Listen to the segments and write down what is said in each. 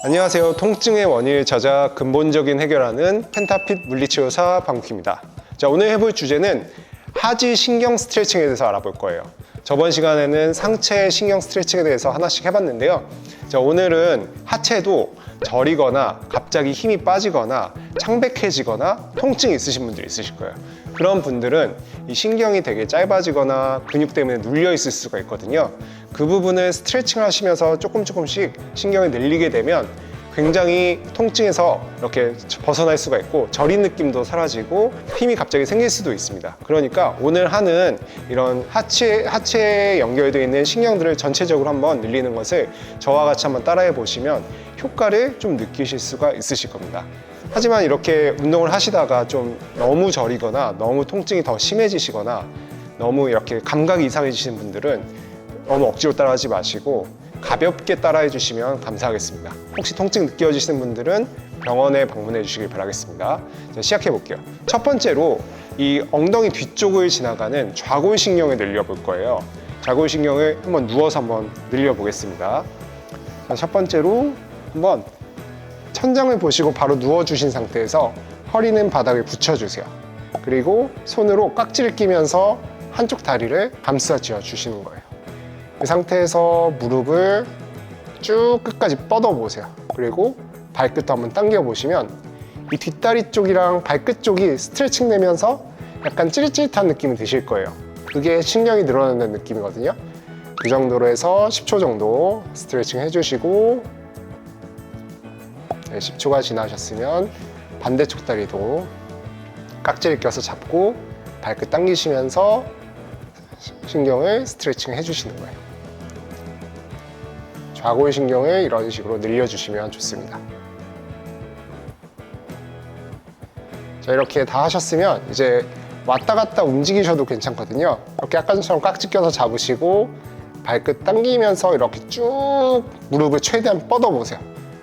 안녕하세요. 통증의 원인을 찾아 근본적인 해결하는 펜타핏 물리치료사 방국희입니다. 자, 오늘 해볼 주제는 하지 신경 스트레칭에 대해서 알아볼 거예요. 저번 시간에는 상체 신경 스트레칭에 대해서 하나씩 해봤는데요. 자, 오늘은 하체도 저리거나 갑자기 힘이 빠지거나 창백해지거나 통증이 있으신 분들이 있으실 거예요. 그런 분들은 이 신경이 되게 짧아지거나 근육 때문에 눌려 있을 수가 있거든요. 그 부분을 스트레칭을 하시면서 조금 조금씩 신경을 늘리게 되면 굉장히 통증에서 이렇게 벗어날 수가 있고 저린 느낌도 사라지고 힘이 갑자기 생길 수도 있습니다. 그러니까 오늘 하는 이런 하체, 하체에 연결되어 있는 신경들을 전체적으로 한번 늘리는 것을 저와 같이 한번 따라해 보시면 효과를 좀 느끼실 수가 있으실 겁니다. 하지만 이렇게 운동을 하시다가 좀 너무 저리거나 너무 통증이 더 심해지시거나 너무 이렇게 감각이 이상해지시는 분들은 너무 억지로 따라하지 마시고 가볍게 따라해 주시면 감사하겠습니다. 혹시 통증 느껴지시는 분들은 병원에 방문해 주시길 바라겠습니다. 자, 시작해 볼게요. 첫 번째로 이 엉덩이 뒤쪽을 지나가는 좌골신경을 늘려 볼 거예요. 좌골신경을 한번 누워서 한번 늘려 보겠습니다. 자, 첫 번째로 한번 천장을 보시고 바로 누워 주신 상태에서 허리는 바닥에 붙여 주세요. 그리고 손으로 깍지를 끼면서 한쪽 다리를 감싸 주시는 거예요. 그 상태에서 무릎을 쭉 끝까지 뻗어 보세요. 그리고 발끝도 한번 당겨 보시면 이 뒷다리 쪽이랑 발끝 쪽이 스트레칭 되면서 약간 찌릿찌릿한 느낌이 드실 거예요. 그게 신경이 늘어나는 느낌이거든요. 그 정도로 해서 10초 정도 스트레칭 해주시고 네, 10초가 지나셨으면 반대쪽 다리도 깍지를 껴서 잡고 발끝 당기시면서 신경을 스트레칭 해주시는 거예요. 좌골 신경을 이런 식으로 늘려주시면 좋습니다. 자, 이렇게 다 하셨으면 이제 왔다 갔다 움직이셔도 괜찮거든요. 이렇게 약간처럼 깍지 껴서 잡으시고 발끝 당기면서 이렇게 쭉 무릎을 최대한 뻗어 보세요.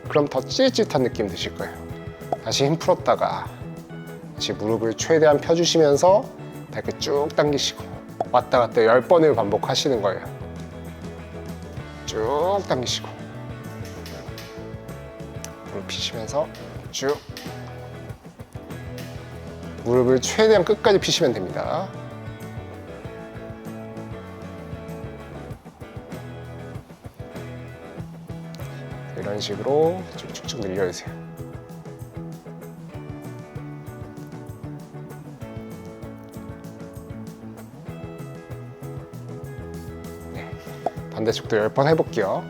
그럼 더 찌릿찌릿한 느낌 드실 거예요. 다시 힘 풀었다가 다시 무릎을 최대한 펴주시면서 발끝 쭉 당기시고 왔다 갔다 10번을 반복하시는 거예요. 쭉 당기시고 무릎 피시면서 쭉 무릎을 최대한 끝까지 피시면 됩니다. 이런 식으로 쭉쭉쭉 늘려주세요. 반대쪽도 10번 해볼게요.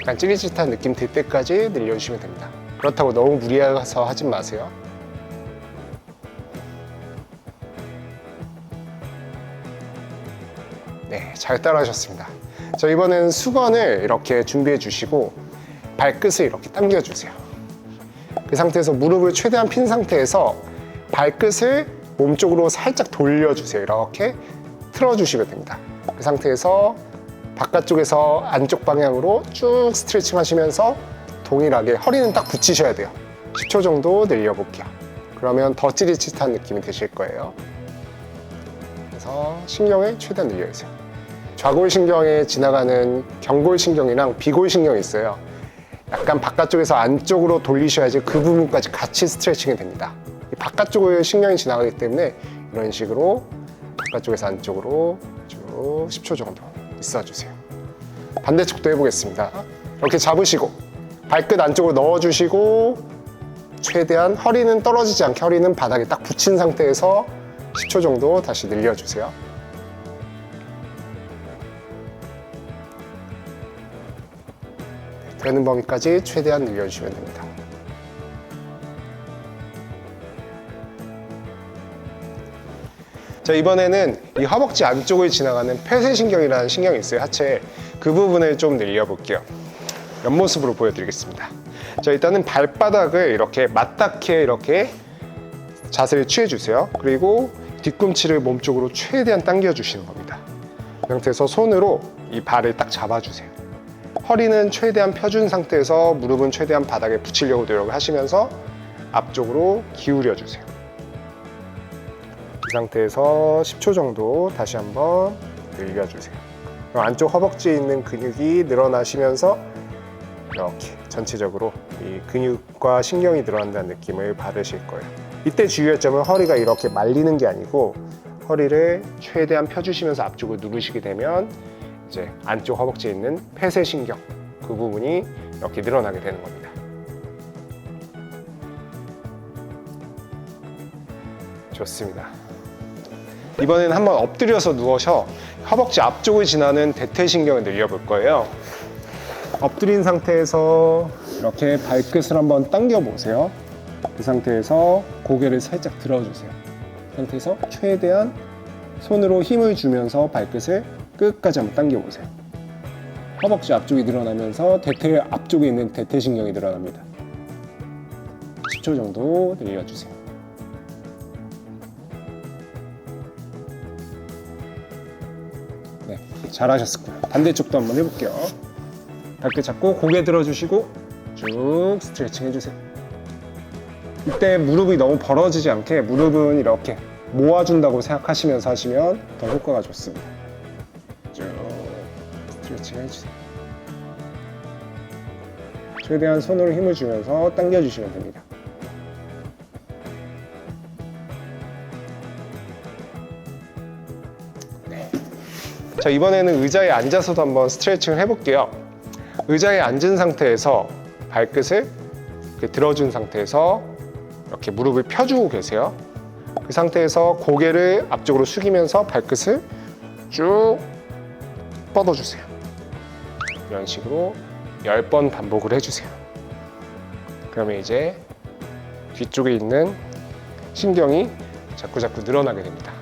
약간 찌릿찌릿한 느낌 들 때까지 늘려주시면 됩니다. 그렇다고 너무 무리해서 하진 마세요. 네, 잘 따라하셨습니다. 자, 이번엔 수건을 이렇게 준비해 주시고 발끝을 이렇게 당겨 주세요. 그 상태에서 무릎을 최대한 핀 상태에서 발끝을 몸쪽으로 살짝 돌려 주세요. 이렇게 틀어 주시면 됩니다. 그 상태에서 바깥쪽에서 안쪽 방향으로 쭉 스트레칭 하시면서 동일하게 허리는 딱 붙이셔야 돼요. 10초 정도 늘려볼게요. 그러면 더 찌릿찌릿한 느낌이 드실 거예요. 그래서 신경을 최대한 늘려주세요. 좌골신경에 지나가는 경골신경이랑 비골신경이 있어요. 약간 바깥쪽에서 안쪽으로 돌리셔야지 그 부분까지 같이 스트레칭이 됩니다. 이 바깥쪽을 신경이 지나가기 때문에 이런 식으로 바깥쪽에서 안쪽으로 쭉 10초 정도 있어주세요. 반대쪽도 해보겠습니다. 이렇게 잡으시고 발끝 안쪽으로 넣어주시고 최대한 허리는 떨어지지 않게 허리는 바닥에 딱 붙인 상태에서 10초 정도 다시 늘려주세요. 되는 범위까지 최대한 늘려주시면 됩니다. 자 이번에는 이 허벅지 안쪽을 지나가는 폐쇄신경이라는 신경이 있어요 하체에 그 부분을 좀 늘려볼게요. 옆모습으로 보여드리겠습니다. 자 일단은 발바닥을 이렇게 맞닿게 이렇게 자세를 취해주세요. 그리고 뒤꿈치를 몸쪽으로 최대한 당겨주시는 겁니다. 그 상태에서 손으로 이 발을 딱 잡아주세요 허리는 최대한 펴준 상태에서 무릎은 최대한 바닥에 붙이려고 노력을 하시면서 앞쪽으로 기울여 주세요. 이 상태에서 10초 정도 다시 한번 늘려 주세요. 그럼 안쪽 허벅지에 있는 근육이 늘어나시면서 이렇게 전체적으로 이 근육과 신경이 늘어난다는 느낌을 받으실 거예요. 이때 주의할 점은 허리가 이렇게 말리는 게 아니고 허리를 최대한 펴주시면서 앞쪽을 누르시게 되면 이제 안쪽 허벅지에 있는 폐쇄 신경 그 부분이 이렇게 늘어나게 되는 겁니다. 좋습니다. 이번에는 한번 엎드려서 누워서 허벅지 앞쪽을 지나는 대퇴신경을 늘려볼 거예요. 엎드린 상태에서 이렇게 발끝을 한번 당겨 보세요. 그 상태에서 고개를 살짝 들어주세요. 그 상태에서 최대한 손으로 힘을 주면서 발끝을 끝까지 한번 당겨 보세요. 허벅지 앞쪽이 늘어나면서 대퇴 앞쪽에 있는 대퇴신경이 늘어납니다. 10초 정도 늘려주세요. 네, 잘하셨고요. 반대쪽도 한번 해볼게요. 발끝 잡고 고개 들어주시고 쭉 스트레칭 해주세요. 이때 무릎이 너무 벌어지지 않게 무릎은 이렇게 모아준다고 생각하시면서 하시면 더 효과가 좋습니다. 쭉 스트레칭 해주세요. 최대한 손으로 힘을 주면서 당겨주시면 됩니다. 자 이번에는 의자에 앉아서도 한번 스트레칭을 해볼게요. 의자에 앉은 상태에서 발끝을 들어준 상태에서 이렇게 무릎을 펴주고 계세요. 그 상태에서 고개를 앞쪽으로 숙이면서 발끝을 쭉 뻗어주세요. 이런 식으로 10번 반복을 해주세요. 그러면 이제 뒤쪽에 있는 신경이 자꾸자꾸 늘어나게 됩니다.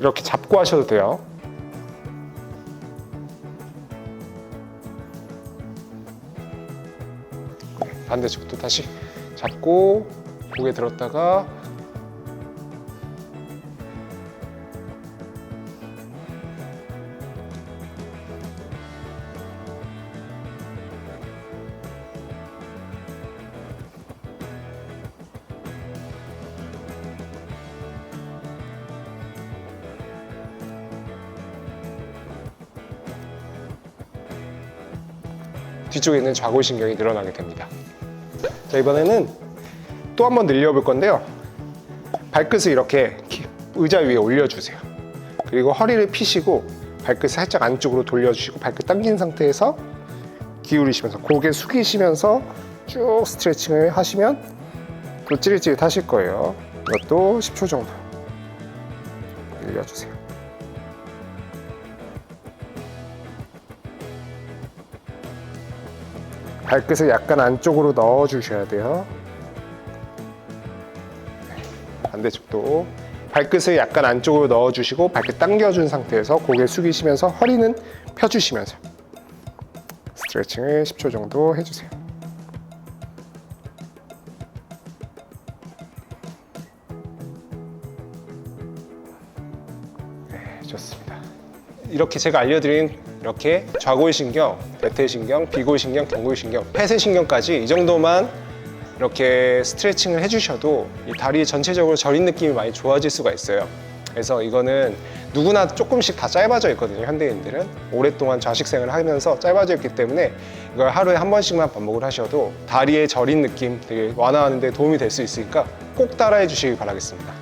이렇게 잡고 하셔도 돼요. 반대쪽도 다시 잡고 고개 들었다가 뒤쪽에 있는 좌골신경이 늘어나게 됩니다. 자, 이번에는 또 한 번 늘려볼 건데요. 발끝을 이렇게 의자 위에 올려주세요. 그리고 허리를 피시고 발끝 살짝 안쪽으로 돌려주시고 발끝 당긴 상태에서 기울이시면서 고개 숙이시면서 쭉 스트레칭을 하시면 또 찌릿찌릿 하실 거예요. 이것도 10초 정도 늘려주세요. 발끝을 약간 안쪽으로 넣어 주셔야 돼요. 반대쪽도 발끝을 약간 안쪽으로 넣어 주시고 발끝 당겨 준 상태에서 고개 숙이시면서 허리는 펴 주시면서 스트레칭을 10초 정도 해 주세요. 네, 좋습니다. 이렇게 제가 알려드린 이렇게 좌골신경, 대퇴신경, 비골신경, 경골신경, 폐쇄신경까지 이 정도만 이렇게 스트레칭을 해주셔도 이 다리 전체적으로 저린 느낌이 많이 좋아질 수가 있어요. 그래서 이거는 누구나 조금씩 다 짧아져 있거든요. 현대인들은 오랫동안 좌식생을 하면서 짧아져 있기 때문에 이걸 하루에 한 번씩만 반복을 하셔도 다리의 저린 느낌 되게 완화하는 데 도움이 될 수 있으니까 꼭 따라해 주시기 바라겠습니다.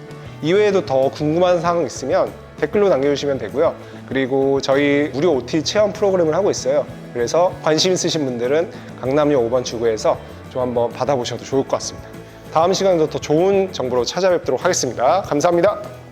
이외에도 더 궁금한 사항 있으면 댓글로 남겨주시면 되고요. 그리고 저희 무료 OT 체험 프로그램을 하고 있어요. 그래서 관심 있으신 분들은 강남역 5번 출구에서 좀 한번 받아보셔도 좋을 것 같습니다. 다음 시간에도 더 좋은 정보로 찾아뵙도록 하겠습니다. 감사합니다.